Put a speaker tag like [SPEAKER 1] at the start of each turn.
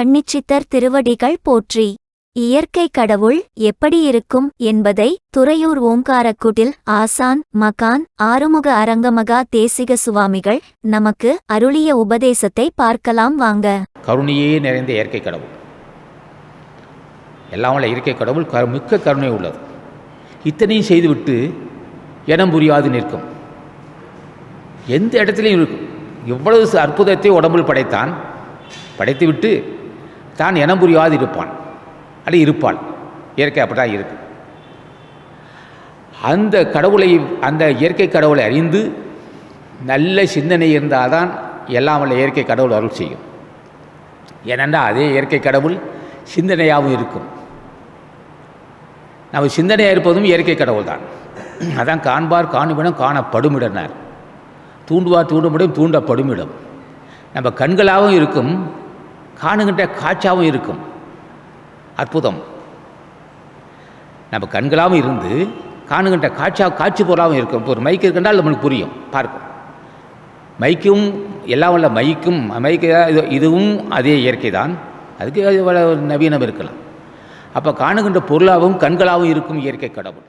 [SPEAKER 1] கன்னிச்சித்தர் திருவடிகள் போற்றி. இயற்கை கடவுள் எப்படி இருக்கும் என்பதை துறையூர் ஓங்காரக்குடில் ஆசான் மகான் ஆறுமுக அரங்கமகா தேசிக சுவாமிகள் நமக்கு அருளிய உபதேசத்தை பார்க்கலாம் வாங்க.
[SPEAKER 2] கருணையே நிறைந்த இயற்கை கடவுள். எல்லாம் இயற்கை கடவுள் க மிக்க கருணை உள்ளது. இத்தனையும் செய்துவிட்டு இனம் புரியாது நிற்கும். எந்த இடத்துலையும் இருக்கும். இவ்வளவு அற்புதத்தை உடம்பில் படைத்தான். படைத்துவிட்டு தான் இனம் புரியாது இருப்பான் அது இருப்பாள். இயற்கை அப்படி தான் இருக்கு. அந்த கடவுளை அந்த இயற்கை கடவுளை அறிந்து நல்ல சிந்தனை இருந்தால் தான் எல்லாம் வல்ல இயற்கை கடவுள் அருள் செய்யும். ஏனென்றால் அதே இயற்கை கடவுள் சிந்தனையாகவும் இருக்கும். நம்ம சிந்தனையாக இருப்பதும் இயற்கை கடவுள் தான். அதான் காண்பார் காணுமிடம் காணப்படுமிடனார். தூண்டுவார் தூண்டுமிடம் தூண்டப்படுமிடம். நம்ம கண்களாகவும் இருக்கும். காணுகின்ற காட்சாவும் இருக்கும். அற்புதம். நம்ம கண்களாகவும் இருந்து காணுகின்ற காட்சா காட்சி பொருளாகவும் இருக்கும். இப்போ ஒரு மைக் இருக்கின்றால் நம்மளுக்கு புரியும். பார்க்கும். மைக்கும் எல்லாம் உள்ள மைக்கும் மைக்கு இது- இதுவும் அதே இயற்கை தான் அதுக்கு அது நவீனம் இருக்கலாம். அப்போ காணுகின்ற பொருளாகவும் கண்களாகவும் இருக்கும் இயற்கை கடவுள்.